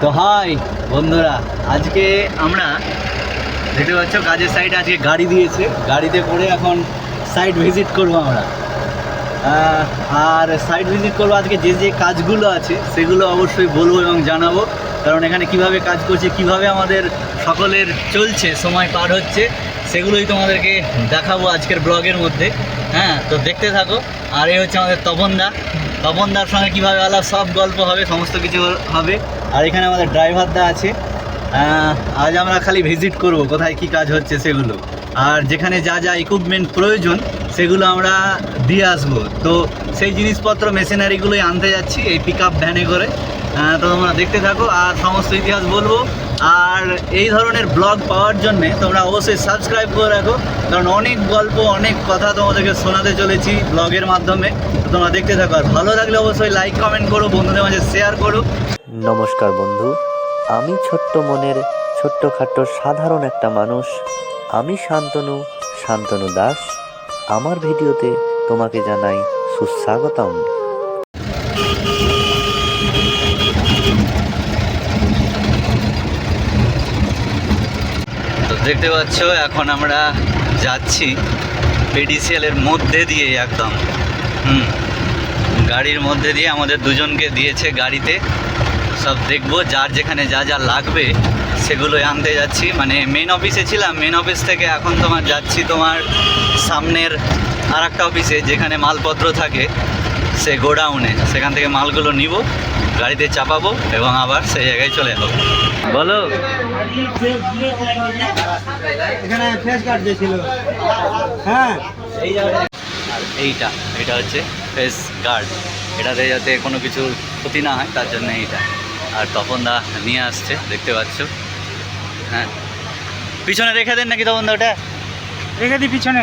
তো হাই, বন্ধুরা, আজকে আমরা দেখতে পাচ্ছ কাজের সাইডে আজকে গাড়ি দিয়েছে। গাড়িতে করে এখন সাইট ভিজিট করব আমরা। আর সাইট ভিজিট করব আজকে যে যে কাজগুলো আছে, সেগুলো অবশ্যই বলব এবং জানাব। কারণ এখানে কীভাবে কাজ করছে, কীভাবে আমাদের সকলের চলছে, সময় পার হচ্ছে, সেগুলোই তোমাদেরকে দেখাবো আজকের ব্লগের মধ্যে। হ্যাঁ তো দেখতে থাকো। আর এই হচ্ছে আমাদের তপনদা। তপনদার সঙ্গে কীভাবে আলাপ, সব গল্প হবে, সমস্ত কিছু হবে। আর এখানে আমাদের ড্রাইভারটা আছে। আজ আমরা খালি ভিজিট করব, কোথায় কি কাজ হচ্ছে সেগুলো। আর যেখানে যা যা ইকুইপমেন্ট প্রয়োজন, সেগুলো আমরা দিয়ে আসব। তো সেই জিনিসপত্র মেশিনারিগুলোই আনতে যাচ্ছি এই পিক আপ ভ্যানে করে। তো তোমরা দেখতে থাকো, আর সমস্ত ইতিহাস বলব। আর এই ধরনের ব্লগ পাওয়ার জন্যে তোমরা অবশ্যই সাবস্ক্রাইব করে রাখো, কারণ অনেক গল্প, অনেক কথা তোমাদেরকে শোনাতে চলেছি ব্লগের মাধ্যমে। তোমরা দেখতে থাকো, আর ভালো লাগলে অবশ্যই লাইক কমেন্ট করো, বন্ধুদের মাঝে শেয়ার করো। নমস্কার বন্ধু, আমি ছোট্ট মনের ছোট্টখাট্ট সাধারণ একটা মানুষ। আমি শান্তনু শান্তনু দাস। আমার ভিডিওতে তোমাকে জানাই সুস্বাগতম। দেখতে পাচ্ছ, এখন আমরা যাচ্ছি পেডিসিয়ালের মধ্যে দিয়ে একদম। হুম, গাড়ির মধ্যে দিয়ে আমাদের দুজনকে দিয়েছে গাড়িতে। সব দেখব, যার যেখানে যা যা লাগবে, সেগুলোই আনতে যাচ্ছি। মানে মেন অফিসে ছিলাম মেন অফিস থেকে এখন তোমার যাচ্ছি তোমার সামনের আর একটা অফিসে যেখানে মালপত্র থাকে। সে গোডাউনে সেখান থেকে মালগুলো নিব গাড়িতে চাপাবো এবং আবার সেই জায়গায় চলে যাব। বলো। এখানে দিয়েছিল হ্যাঁ এই জায়গাটা আর এইটা এটা হচ্ছে ফেস গার্ড। এটাতে যাতে কোনো কিছু ক্ষতি না হয় তার জন্য এইটা। আর তপন দা নিয়ে আসছে দেখতে পাচ্ছ। হ্যাঁ। পিছনে রেখে দেন নাকি তপন দা ওটা? রেখে দিই পিছনে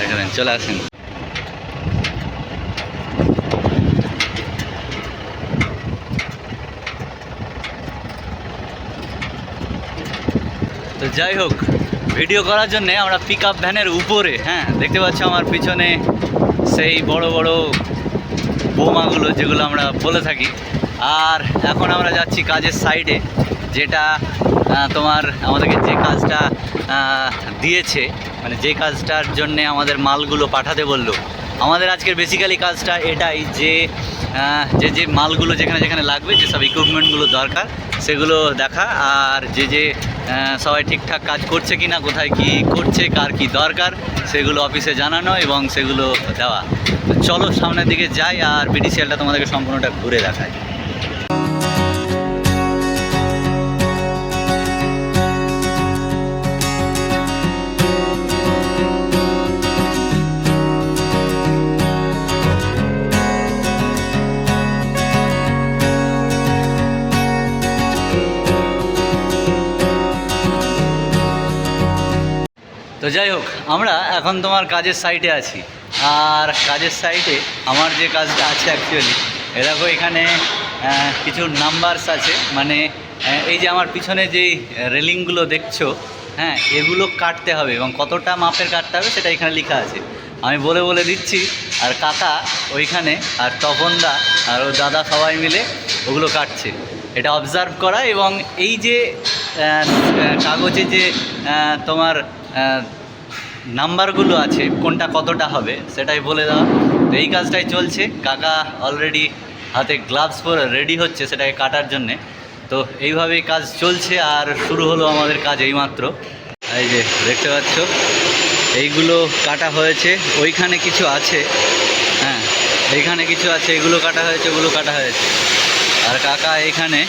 রেখে দেন চলে আসেন। তো যাই হোক ভিডিও করার জন্যে আমরা পিক আপ ভ্যানের উপরে হ্যাঁ দেখতে পাচ্ছ আমার পিছনে সেই বড় বড় বোমাগুলো যেগুলো আমরা বলে থাকি। আর এখন আমরা যাচ্ছি কাজের সাইডে যেটা তোমার আমাদেরকে যে কাজটা দিয়েছে মানে যে কাজটার জন্যে আমাদের মালগুলো পাঠাতে বলল, আমাদের আজকের বেসিক্যালি কাজটা এটাই যে যে যে মালগুলো যেখানে যেখানে লাগবে যেসব ইকুইপমেন্টগুলো দরকার, সেগুলো দেখা, আর যে যে সবাই ঠিকঠাক কাজ করছে কি না কোথায় কি করছে, কার কি দরকার, সেগুলো অফিসে জানানো এবং সেগুলো দেওয়া। চলো সামনের দিকে যাই, আর বিডিসিএলটা তোমাদেরকে সম্পূর্ণটা ঘুরে দেখায় যাই হোক, আমরা এখন তোমার কাজের সাইটে আছি। আর কাজের সাইটে আমার যে কাজটা আছে অ্যাকচুয়ালি এরকম এখানে কিছু নাম্বারস আছে। মানে এই যে আমার পিছনে যেই রেলিংগুলো দেখছ হ্যাঁ এগুলো কাটতে হবে এবং কতটা মাপের কাটতে হবে সেটা এখানে লেখা আছে। আমি বলে বলে দিচ্ছি, আর কাকা ওইখানে, আর তপনদা, আর ও দাদা সবাই মিলে ওগুলো কাটছে। এটা অবজার্ভ করা এবং এই যে কাগজে যে তোমার নাম্বারগুলো আছে, কোনটা কতটা হবে সেটাই বলে দেওয়া তো এই কাজটাই চলছে। কাকা অলরেডি হাতে গ্লাভস পরে রেডি হচ্ছে সেটাকে কাটার জন্যে। তো এইভাবেই কাজ চলছে আর শুরু হলো আমাদের কাজ এইমাত্র। এই যে দেখতে পাচ্ছ, এইগুলো কাটা হয়েছে, ওইখানে কিছু আছে। হ্যাঁ এইখানে কিছু আছে, এগুলো কাটা হয়েছে, ওগুলো কাটা হয়েছে। আর কাকা এখানে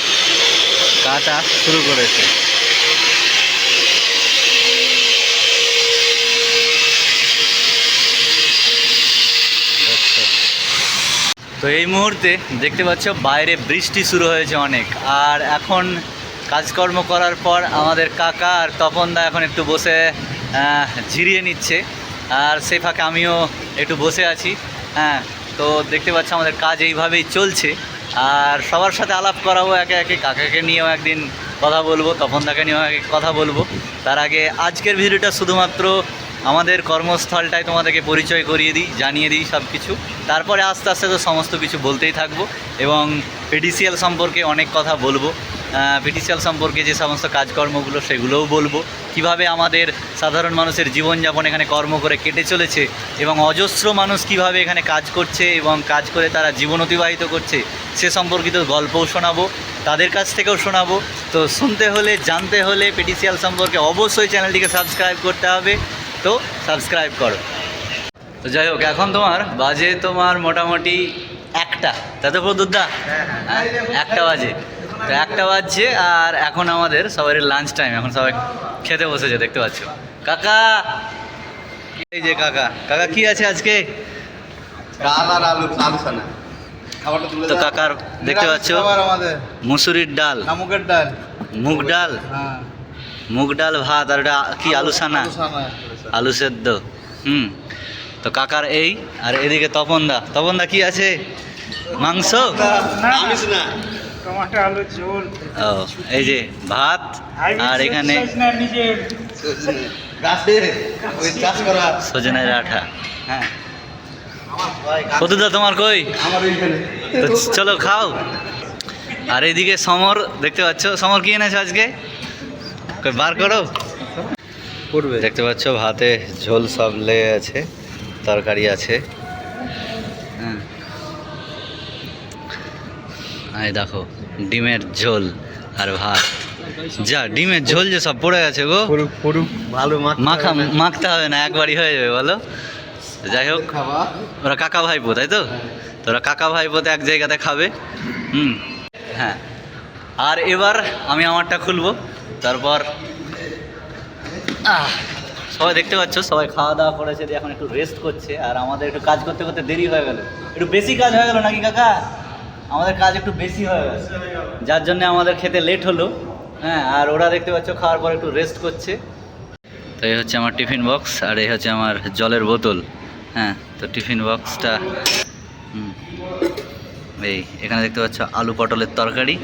কাটা শুরু করেছে। তো এই মুহূর্তে দেখতে পাচ্ছ বাইরে বৃষ্টি শুরু হয়েছে অনেক। আর এখন কাজকর্ম করার পর আমাদের কাকা আর তপনদা এখন একটু বসে ঝিরিয়ে নিচ্ছে। আর সে ফাঁকে আমিও একটু বসে আছি। হ্যাঁ তো দেখতে পাচ্ছ আমাদের কাজ এইভাবেই চলছে। আর সবার সাথে আলাপ করাবো, একে একে কাকাকে নিয়েও একদিন কথা বলব তপনদাকে নিয়েও একে কথা বলব। তার আগে আজকের ভিডিওটা শুধুমাত্র আমাদের কর্মস্থলটাই তোমাদেরকে পরিচয় করিয়ে দিই, জানিয়ে দিই সব কিছু তারপরে আস্তে আস্তে তো সমস্ত কিছু বলতেই থাকব এবং পিডিসিএল সম্পর্কে অনেক কথা বলব। পিডিসিএল সম্পর্কে যে সমস্ত কাজকর্মগুলো সেগুলোও বলব। কীভাবে আমাদের সাধারণ মানুষের জীবনযাপন এখানে কর্ম করে কেটে চলেছে এবং অজস্র মানুষ কীভাবে এখানে কাজ করছে এবং কাজ করে তারা জীবন অতিবাহিত করছে, সে সম্পর্কিত গল্পও শোনাবো, তাদের কাছ থেকেও শোনাবো। তো শুনতে হলে, জানতে হলে পিটিসিএল সম্পর্কে অবশ্যই চ্যানেলটিকে সাবস্ক্রাইব করতে হবে। তো সাবস্ক্রাইব করো। তো যাই হোক এখন তোমার বাজে তোমার মোটামুটি একটা। তাতে প্রদুদ্দা হ্যাঁ একটা বাজে। তো একটা বাজছে আর এখন আমাদের সবাই লাঞ্চ টাইম এখন সবাই খেতে বসেছে দেখতে পাচ্ছ। কাকা! এই যে কাকা কাকা কি আছে আজকে? ডাল আর আলু তো কাকার দেখতে পাচ্ছ মুসুরির ডাল। শামুকের ডাল। মুগ ডাল? হ্যাঁ। মুগ ডাল ভাত আর ওটা কি আলু সানা আলু সেদ্ধ। হুম। তো কাকার এই আর এদিকে তপন দা তপন দা কি আছে? মাংস? আমিষ না। টমাটো ও এই যে ভাত আর এখানে নিজের। গাছে ওই চাষ করা। সজনের আঠা হ্যাঁ। কতদা তোমার কই? তো চলো খাও। আর এদিকে সমর দেখতে পাচ্ছ? সমর কি এনেছো আজকে? বার করো। পড়বে। দেখতে পাচ্ছ ভাতে ঝোল সব লেগে আছে। তরকারি আছে। হ্যাঁ। এই দেখো ডিমের ঝোল আর ভাত। যা ডিমের ঝোল যে সব পড়ে গেছে গো। ভালো মাখা মাখতে হবে না একবারই হয়ে যাবে বলো। যাই হোক ওরা কাকা ভাইপো তাই তো? তোরা কাকা ভাইপোতে এক জায়গাতে খাবে। হুম হ্যাঁ। আর এবার আমি আমারটা খুলবো তারপর আহ, সবাই দেখতে পাচ্ছ, সবাই খাওয়া দাওয়া করেছে, দিয়ে এখন একটু রেস্ট করছে। আর আমাদের একটু কাজ করতে করতে দেরি হয়ে গেল। একটু বেশি কাজ হয়ে গেল নাকি কাকা? আমাদের কাজ একটু বেশি হয়ে গেল। যার জন্য আমাদের খেতে লেট হলো। হ্যাঁ আর ওরা দেখতে পাচ্ছ, খাওয়ার পর একটু রেস্ট করছে। তো এই হচ্ছে আমার টিফিন বক্স আর এই হচ্ছে আমার জলের বোতল। হ্যাঁ তো টিফিন বক্সটা এই এখানে দেখতে পাচ্ছ, আলু পটলের তরকারি,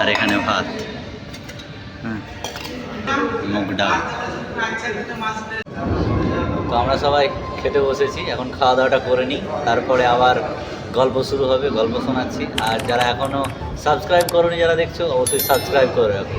আর এখানে ভাত। হ্যাঁ মুগ ডাল। তো আমরা সবাই খেতে বসেছি, এখন খাওয়া দাওয়াটা করে নিই, তারপরে আবার গল্প শুরু হবে, গল্প শোনাচ্ছি। আর যারা এখনও সাবস্ক্রাইব করোনি, যারা দেখছ, অবশ্যই সাবস্ক্রাইব করে রাখো।